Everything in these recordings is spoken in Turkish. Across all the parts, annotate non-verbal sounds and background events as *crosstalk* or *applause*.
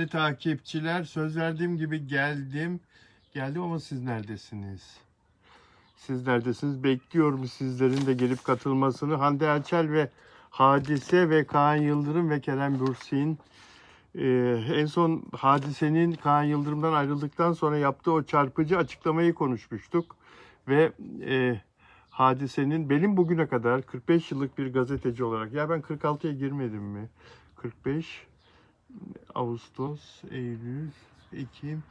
değerli takipçiler. Söz verdiğim gibi geldim. Geldim ama siz neredesiniz? Siz neredesiniz? Bekliyorum sizlerin de gelip katılmasını. Hande Erçel ve Hadise ve Kaan Yıldırım ve Kerem Bürsin ee, en son Hadise'nin Kaan Yıldırım'dan ayrıldıktan sonra yaptığı o çarpıcı açıklamayı konuşmuştuk. Ve e, Hadise'nin benim bugüne kadar 45 yıllık bir gazeteci olarak ya ben 46'ya girmedim mi? 45 Ağustos, Eylül, Ekim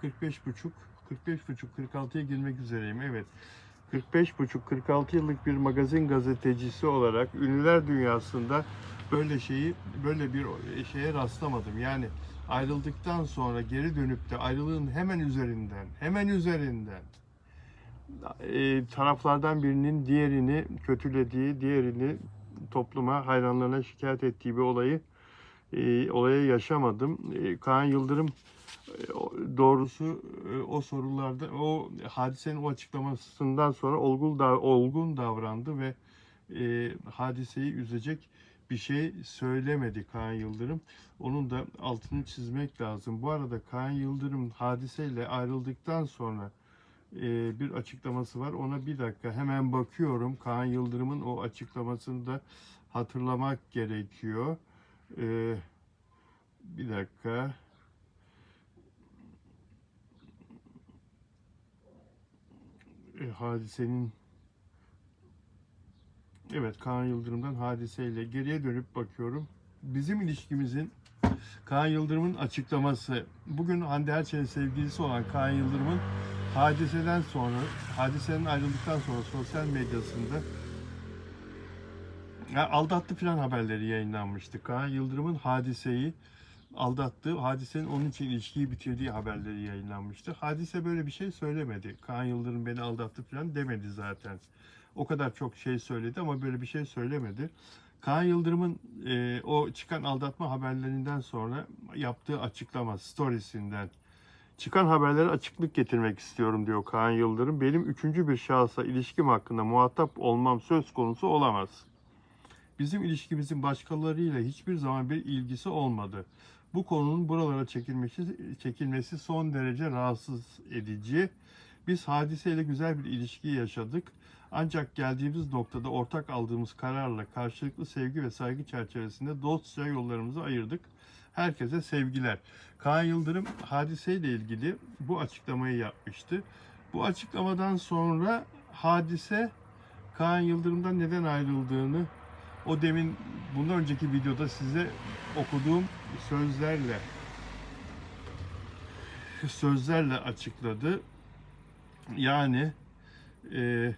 45 buçuk 45 buçuk 46'ya girmek üzereyim. Evet. 45 buçuk 46 yıllık bir magazin gazetecisi olarak ünlüler dünyasında böyle şeyi böyle bir şeye rastlamadım. Yani ayrıldıktan sonra geri dönüp de ayrılığın hemen üzerinden hemen üzerinden e, taraflardan birinin diğerini kötülediği, diğerini topluma hayranlarına şikayet ettiği bir olayı e, olaya yaşamadım. E, Kaan Yıldırım e, doğrusu e, o sorularda o hadisenin o açıklamasından sonra olgun da olgun davrandı ve e, hadiseyi üzecek bir şey söylemedi Kaan Yıldırım. Onun da altını çizmek lazım. Bu arada Kaan Yıldırım hadiseyle ayrıldıktan sonra e, bir açıklaması var. Ona bir dakika hemen bakıyorum. Kaan Yıldırım'ın o açıklamasını da hatırlamak gerekiyor. E, bir dakika. E, hadisenin Evet Kaan Yıldırım'dan hadiseyle geriye dönüp bakıyorum. Bizim ilişkimizin Kaan Yıldırım'ın açıklaması. Bugün Hande Erçel'in sevgilisi olan Kaan Yıldırım'ın hadiseden sonra, hadisenin ayrıldıktan sonra sosyal medyasında ya aldattı filan haberleri yayınlanmıştı. Kaan Yıldırım'ın hadiseyi aldattığı, hadisenin onun için ilişkiyi bitirdiği haberleri yayınlanmıştı. Hadise böyle bir şey söylemedi. Kaan Yıldırım beni aldattı filan demedi zaten. O kadar çok şey söyledi ama böyle bir şey söylemedi. Kaan Yıldırım'ın e, o çıkan aldatma haberlerinden sonra yaptığı açıklama, storiesinden çıkan haberlere açıklık getirmek istiyorum diyor Kaan Yıldırım. Benim üçüncü bir şahsa ilişkim hakkında muhatap olmam söz konusu olamaz. Bizim ilişkimizin başkalarıyla hiçbir zaman bir ilgisi olmadı. Bu konunun buralara çekilmesi, çekilmesi son derece rahatsız edici. Biz hadiseyle güzel bir ilişki yaşadık. Ancak geldiğimiz noktada ortak aldığımız kararla karşılıklı sevgi ve saygı çerçevesinde dostça yollarımızı ayırdık. Herkese sevgiler. Kaan Yıldırım hadiseyle ilgili bu açıklamayı yapmıştı. Bu açıklamadan sonra hadise Kaan Yıldırım'dan neden ayrıldığını o demin bundan önceki videoda size okuduğum sözlerle sözlerle açıkladı. Yani e,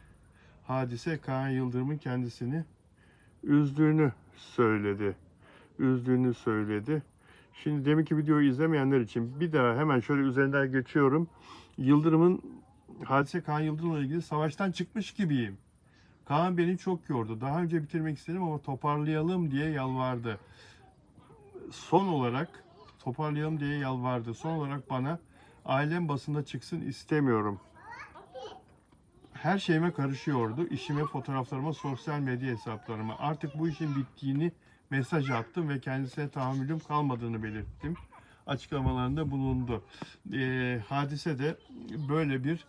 hadise Kaan Yıldırım'ın kendisini üzdüğünü söyledi. Üzdüğünü söyledi. Şimdi deminki videoyu izlemeyenler için bir daha hemen şöyle üzerinden geçiyorum. Yıldırım'ın hadise Kaan Yıldırım'la ilgili savaştan çıkmış gibiyim. Kaan beni çok yordu. Daha önce bitirmek istedim ama toparlayalım diye yalvardı. Son olarak toparlayalım diye yalvardı. Son olarak bana ailem basında çıksın istemiyorum. Her şeyime karışıyordu. İşime, fotoğraflarıma, sosyal medya hesaplarıma. Artık bu işin bittiğini mesaj attım ve kendisine tahammülüm kalmadığını belirttim. Açıklamalarında bulundu. Ee, hadise de böyle bir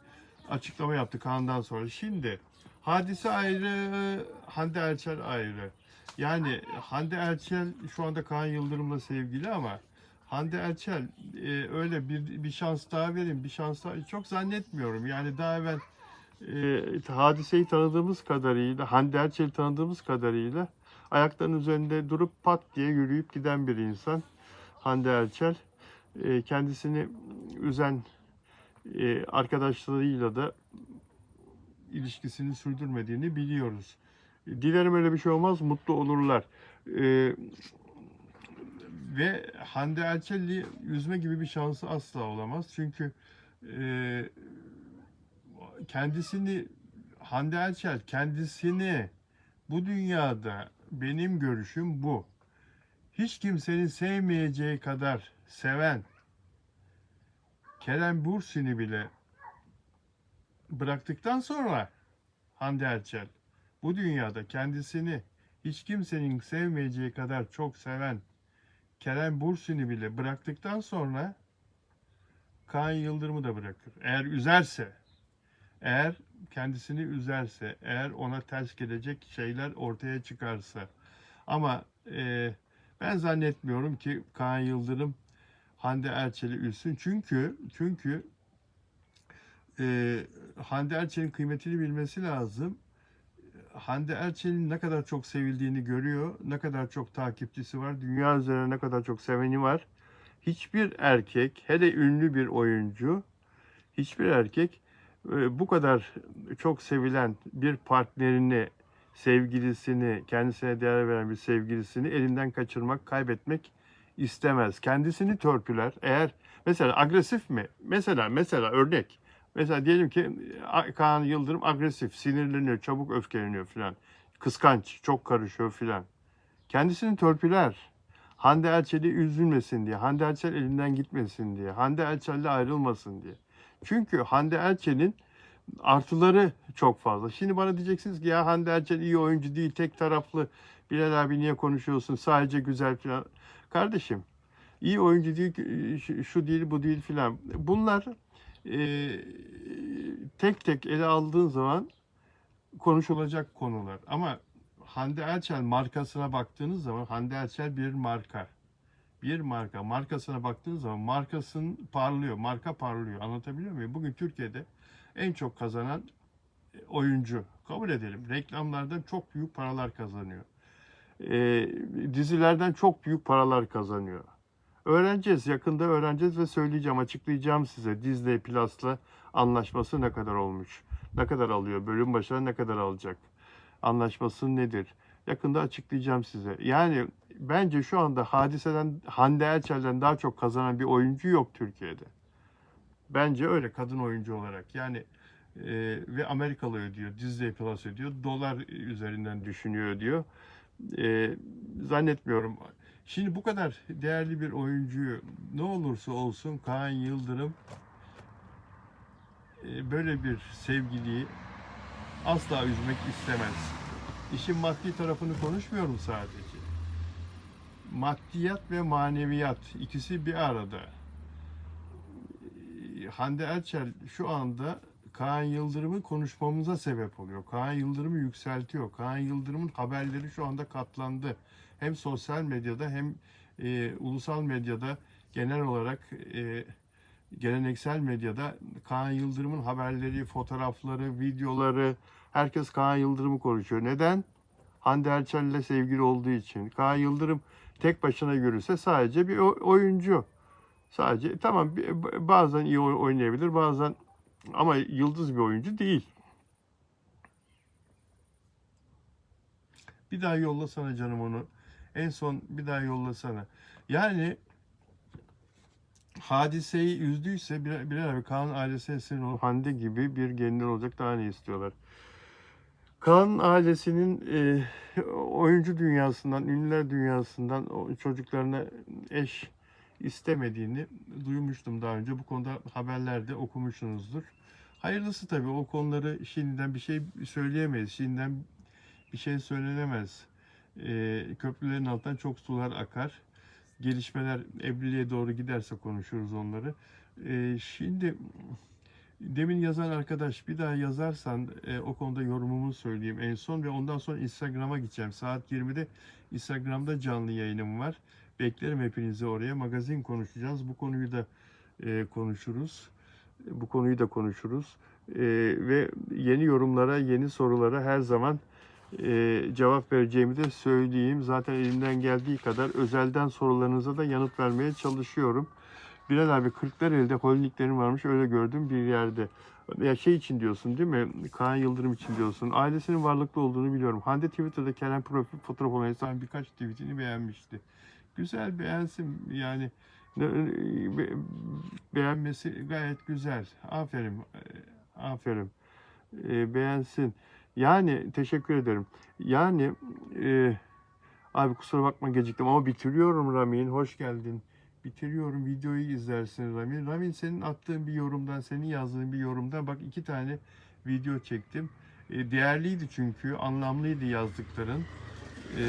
açıklama yaptı Kaan'dan sonra. Şimdi hadise ayrı, Hande Erçel ayrı. Yani Hande Erçel şu anda Kaan Yıldırım'la sevgili ama Hande Erçel e, öyle bir bir şans daha verin, bir şans daha çok zannetmiyorum. Yani daha evvel e, hadiseyi tanıdığımız kadarıyla, Hande Erçel'i tanıdığımız kadarıyla ayaklarının üzerinde durup pat diye yürüyüp giden bir insan. Hande Erçel E, kendisini üzen e, arkadaşlarıyla da ilişkisini sürdürmediğini biliyoruz. Dilerim öyle bir şey olmaz, mutlu olurlar. E, ve Hande Erçel'i yüzme gibi bir şansı asla olamaz. Çünkü e, kendisini Hande Erçel kendisini bu dünyada benim görüşüm bu. Hiç kimsenin sevmeyeceği kadar seven Kerem Bürsin'i bile bıraktıktan sonra Hande Erçel bu dünyada kendisini hiç kimsenin sevmeyeceği kadar çok seven Kerem Bursin'i bile bıraktıktan sonra Kaan Yıldırım'ı da bırakır. Eğer üzerse, eğer kendisini üzerse, eğer ona ters gelecek şeyler ortaya çıkarsa. Ama e, ben zannetmiyorum ki Kaan Yıldırım Hande Erçel'i üzsün. Çünkü çünkü e, Hande Erçel'in kıymetini bilmesi lazım. Hande Erçel'in ne kadar çok sevildiğini görüyor, ne kadar çok takipçisi var, dünya üzerine ne kadar çok seveni var. Hiçbir erkek, hele ünlü bir oyuncu, hiçbir erkek e, bu kadar çok sevilen bir partnerini, sevgilisini, kendisine değer veren bir sevgilisini elinden kaçırmak, kaybetmek istemez. Kendisini törpüler. Eğer mesela agresif mi? Mesela mesela örnek. Mesela diyelim ki A- Kaan Yıldırım agresif, sinirleniyor, çabuk öfkeleniyor filan. Kıskanç, çok karışıyor filan. Kendisini törpüler. Hande Erçel'i üzülmesin diye, Hande Erçel elinden gitmesin diye, Hande Erçel'le ayrılmasın diye. Çünkü Hande Erçel'in artıları çok fazla. Şimdi bana diyeceksiniz ki ya Hande Erçel iyi oyuncu değil, tek taraflı. Bilal abi niye konuşuyorsun, sadece güzel filan. Kardeşim, iyi oyuncu değil, şu değil, bu değil filan. Bunlar e, tek tek ele aldığın zaman konuşulacak konular. Ama Hande Erçel markasına baktığınız zaman Hande Erçel bir marka. Bir marka. Markasına baktığınız zaman markasının parlıyor. Marka parlıyor. Anlatabiliyor muyum? Bugün Türkiye'de en çok kazanan oyuncu. Kabul edelim. Reklamlardan çok büyük paralar kazanıyor. Ee, dizilerden çok büyük paralar kazanıyor. Öğreneceğiz. Yakında öğreneceğiz ve söyleyeceğim, açıklayacağım size. Disney Plus'la anlaşması ne kadar olmuş? Ne kadar alıyor? Bölüm başına ne kadar alacak? Anlaşması nedir? Yakında açıklayacağım size. Yani bence şu anda hadiseden Hande Erçel'den daha çok kazanan bir oyuncu yok Türkiye'de. Bence öyle kadın oyuncu olarak. Yani e, ve Amerikalı ödüyor, Disney Plus ödüyor, dolar üzerinden düşünüyor diyor. E, zannetmiyorum. Şimdi bu kadar değerli bir oyuncuyu ne olursa olsun Kaan Yıldırım e, böyle bir sevgiliyi asla üzmek istemez. İşin maddi tarafını konuşmuyorum sadece. Maddiyat ve maneviyat ikisi bir arada. Hande Erçel şu anda Kaan Yıldırım'ın konuşmamıza sebep oluyor. Kaan Yıldırım'ı yükseltiyor. Kaan Yıldırım'ın haberleri şu anda katlandı. Hem sosyal medyada hem e, ulusal medyada genel olarak e, geleneksel medyada Kaan Yıldırım'ın haberleri, fotoğrafları, videoları herkes Kaan Yıldırım'ı konuşuyor. Neden? Hande Erçel'le sevgili olduğu için. Kaan Yıldırım tek başına yürüse sadece bir oyuncu. Sadece tamam bazen iyi oy- oynayabilir bazen ama yıldız bir oyuncu değil. Bir daha yollasana canım onu. En son bir daha yollasana. Yani hadiseyi üzdüyse bir, bir abi Kaan ailesi esirinin o Hande gibi bir gelin olacak daha ne istiyorlar. Kaan ailesinin e, oyuncu dünyasından, ünlüler dünyasından çocuklarına eş istemediğini duymuştum daha önce. Bu konuda haberlerde okumuşsunuzdur. Hayırlısı tabii o konuları şimdiden bir şey söyleyemeyiz. Şimdiden bir şey söylenemez. E, köprülerin altından çok sular akar. Gelişmeler evliliğe doğru giderse konuşuruz onları. E, şimdi demin yazan arkadaş bir daha yazarsan e, o konuda yorumumu söyleyeyim en son ve ondan sonra Instagram'a gideceğim. Saat 20'de Instagram'da canlı yayınım var. Beklerim hepinizi oraya. Magazin konuşacağız. Bu konuyu da e, konuşuruz. Bu konuyu da konuşuruz. E, ve yeni yorumlara, yeni sorulara her zaman e, cevap vereceğimi de söyleyeyim. Zaten elimden geldiği kadar özelden sorularınıza da yanıt vermeye çalışıyorum. Bilal abi Kırklareli'de holdinglerin varmış öyle gördüm bir yerde. Ya şey için diyorsun değil mi? Kaan Yıldırım için diyorsun. Ailesinin varlıklı olduğunu biliyorum. Hande Twitter'da Kerem profil fotoğraf olan birkaç tweetini beğenmişti. Güzel beğensin yani be- beğenmesi gayet güzel. Aferin. e, Aferin. E, beğensin. Yani teşekkür ederim. Yani e, abi kusura bakma geciktim ama bitiriyorum Ramin. Hoş geldin. Bitiriyorum. Videoyu izlersin Ramin. Ramin senin attığın bir yorumdan, senin yazdığın bir yorumdan bak iki tane video çektim. E, değerliydi çünkü. Anlamlıydı yazdıkların. E,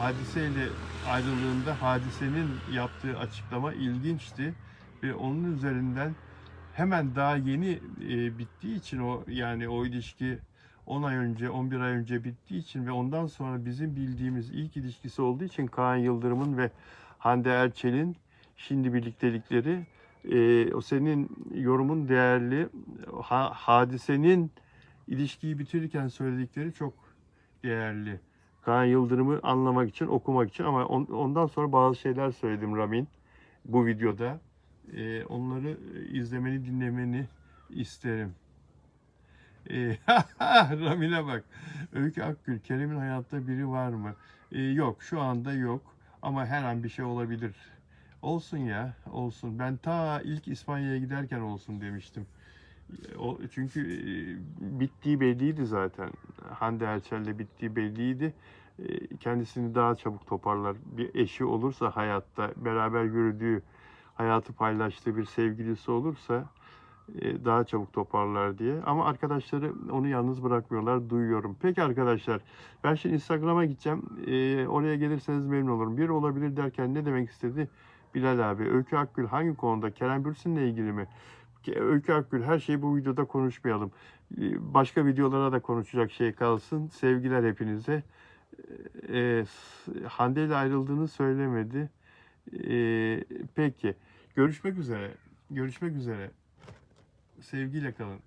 hadiseyle ayrılığında hadisenin yaptığı açıklama ilginçti ve onun üzerinden hemen daha yeni e, bittiği için o yani o ilişki 10 ay önce 11 ay önce bittiği için ve ondan sonra bizim bildiğimiz ilk ilişkisi olduğu için Kaan Yıldırım'ın ve Hande Erçel'in şimdi birliktelikleri e, o senin yorumun değerli Ha- hadisenin ilişkiyi bitirirken söyledikleri çok değerli. Kaan Yıldırım'ı anlamak için, okumak için ama on- ondan sonra bazı şeyler söyledim Ramin bu videoda. Ee, onları izlemeni, dinlemeni isterim. Ee, *laughs* Ramin'e bak. Öykü Akgül, Kerem'in hayatta biri var mı? Ee, yok, şu anda yok. Ama her an bir şey olabilir. Olsun ya, olsun. Ben ta ilk İspanya'ya giderken olsun demiştim. O, çünkü e, bittiği belliydi zaten. Hande Erçel'le bittiği belliydi. E, Kendisini daha çabuk toparlar. Bir eşi olursa hayatta, beraber yürüdüğü, hayatı paylaştığı bir sevgilisi olursa e, daha çabuk toparlar diye. Ama arkadaşları onu yalnız bırakmıyorlar, duyuyorum. Peki arkadaşlar, ben şimdi Instagram'a gideceğim. Oraya gelirseniz memnun olurum. Bir olabilir derken ne demek istedi? Bilal abi, Öykü Akgül hangi konuda? Kerem Bürsin'le ilgili mi? Öykü Akgül her şeyi bu videoda konuşmayalım. Ee, Başka videolara da konuşacak şey kalsın. Sevgiler hepinize. Ee, s- Hande ile ayrıldığını söylemedi. Ee, peki. Görüşmek üzere. Görüşmek üzere. Sevgiyle kalın.